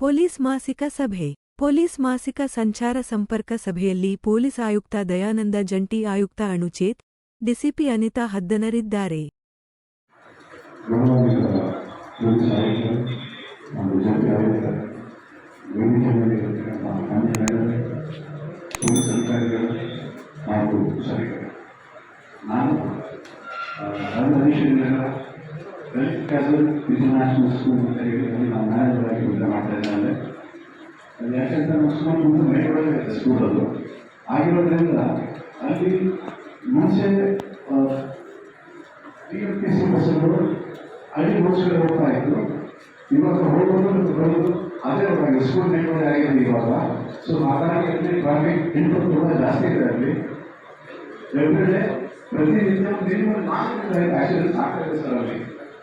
Police ಮಾಸಿಕ ಸಭೆ. Police ಮಾಸಿಕ ಸಂಚಾರ ಸಂಪರ್ಕ ಸಭೆಯಲ್ಲಿ ಪೊಲೀಸ್ ಆಯುಕ್ತ ದಯಾನಂದ ಜಂಟಿ ಆಯುಕ್ತ ಅಣುಚೇತ್ ಡಿಸಿಪಿ ಅನಿತಾ ಹದ್ದನರಿದ್ದಾರೆ. ನಾನು ವೆಲ್ತ್ ಕ್ಯಾಸಲ್ ಸ್ಕೂಲ್ ಅಂತ ಹೇಳಿ ನಾವು ಮ್ಯಾನೇಜರ್ ಆಗಿ ಕೆಲಸ ಮಾಡ್ತಾ ಇದ್ದೇನೆ ಅದು ಯಾಕಂದ್ರೆ ನಮ್ಮ ಸ್ಕೂಲ್ ಮುಂದೆ ಮೇಲ್ಗಡೆ ಇದೆ ಸ್ಕೂಲ್ ಅದು ಆಗಿರೋದ್ರಿಂದ ಅಲ್ಲಿ ಮುಂಚೆ ಟಿ ಎಫ್ ಟಿ ಸಿ ಬಸ್ಸುಗಳು ಹಳ್ಳಿ ಬಸ್ಸುಗಳು ಹೋಗ್ತಾ ಇತ್ತು ಇವಾಗ ಹೋಗೋದು ಮತ್ತು ಬರೋದು ಸ್ಕೂಲ್ ಮೇಲ್ಗಡೆ ಆಗಿದೆ ಇವಾಗ. ಸೊ ಹಾಗಾಗಿ ಅಲ್ಲಿ ಟ್ರಾಫಿಕ್ ಇನ್ಪುಟ್ ಕೂಡ ಜಾಸ್ತಿ ಇದೆ ಅಲ್ಲಿ. ಎವ್ರಿಡೇ ಪ್ರತಿನಿತ್ಯ ಆಗ್ತಾ ಇದೆ ಸರ್ ಅಲ್ಲಿ.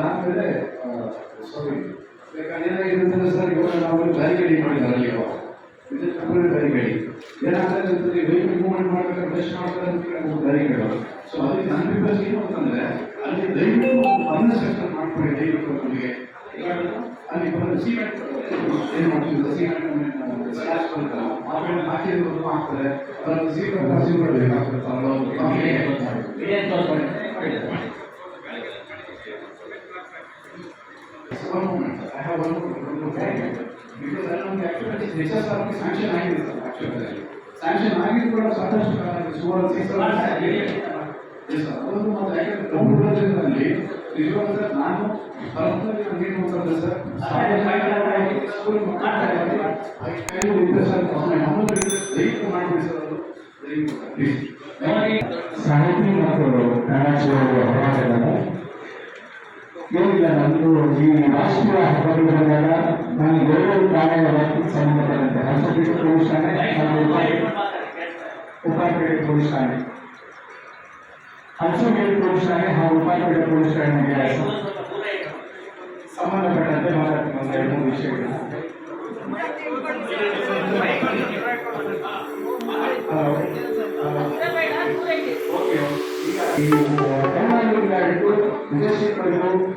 ಅದಾದ್ಮೇಲೆ ಸಾರಿ ಏನಾಗಿರುತ್ತೆ ಸರ್ ಇವಾಗ ನಾವು ಬ್ಯಾರಿಕೇಡಿ ಮಾಡಿದ್ದಾರೆ ಅಲ್ಲಿ ಇವಾಗ ಇದು ಟೆಂಪರರಿ ಬ್ಯಾರಿಕೇಡಿ ಏನಾಗ್ತದೆ ಅಂತಂದ್ರೆ ವೆಹಿಕಲ್ ಮೂವ್ಮೆಂಟ್ ಮಾಡ್ಬೇಕಾದ್ರೆ ಟೆಸ್ಟ್ ಮಾಡ್ತಾರೆ ಅಂತ ಬ್ಯಾರಿಕೇಡ್ ಸೊ ಅದಕ್ಕೆ ನನ್ನ ರಿಕ್ವೆಸ್ಟ್ ಏನು ಅಂತಂದ್ರೆ ಅಲ್ಲಿ ದಯವಿಟ್ಟು ಅನ್ನ ಸೆಕ್ಷನ್ ಮಾಡ್ಕೊಳ್ಳಿ ದಯವಿಟ್ಟು ನಮಗೆ ಅಲ್ಲಿ ಬಂದು ಸಿಮೆಂಟ್ ಏನು ಮಾಡ್ತೀವಿ ಸಿಮೆಂಟ್ ಸ್ಲ್ಯಾಶ್ ಬರುತ್ತಲ್ಲ ಆಮೇಲೆ ಹಾಕಿರೋದು ಹಾಕ್ತಾರೆ ಅದನ್ನು ಸೀಕ್ರೆಟ್ ಸೀಕ್ರೆಟ್ ಬೇಕಾಗ್ತದೆ one moment. I have one more, one more point. Because I don't actually recess ಆಗಿ ಸ್ಯಾಂಕ್ಷನ್ ಆಗಿದೆ ಸರ್ actually. ಸ್ಯಾಂಕ್ಷನ್ ಆಗಿದ್ದು ಕೂಡ ಸಾಕಷ್ಟು ಕಾಲ ಸುಮಾರು ಸಿಕ್ಸ್ ಎಸ್ ಸರ್ ಅದೊಂದು ಮತ್ತೆ ಯಾಕಂದ್ರೆ ಕಂಪ್ಯೂಟರ್ನಲ್ಲಿ ನಿಜವಾಗ್ಲೂ ನಾನು ಪರ್ಸನಲಿ ನಾನು ಏನು ಮಾಡ್ತಾರೆ ಸರ್ ಸ್ಕೂಲ್ ಐದು ರಿಕ್ವೆಸ್ಟ್ ಆಗಿ ನಮ್ಮದು ದಯವಿಟ್ಟು ಮಾಡಿಬಿಡಿ ಸರ್ ಅದು ದಯವಿಟ್ಟು ಪ್ಲೀಸ್ ಸಾಹಿತಿ ಮತ್ತು ಕನ್ನಡ ಹೋರಾಟಗಾರ ಏನಿಲ್ಲ ನಂದು ಈ ರಾಷ್ಟ್ರೀಯ ಹಬ್ಬಗಳು ಬಂದಾಗ ನಾನು ಎರಡು ಕಾರ್ಯಗಳಿಗೆ ಸಂಬಂಧಪಟ್ಟಂತೆ ಹೊಸಪೇಟೆ ಪೊಲೀಸ್ ಠಾಣೆ ಹಾಗೂ ಉಪಾಯಪೇಟೆ ಪೊಲೀಸ್ ಠಾಣೆ ಹಂಸಗೇರಿ ಪೊಲೀಸ್ ಠಾಣೆ ಹಾಗೂ ಉಪಾಯಪೇಟೆ ಪೊಲೀಸ್ ಠಾಣೆಗೆ ಸಂಬಂಧಪಟ್ಟಂತೆ ಮಾತಾಡ್ತೀನಿ ಒಂದು ಎರಡು ಮೂರು ವಿಷಯಗಳು ಓಕೆ ಈ ಕರ್ನಾಟಕ 你这些朋友们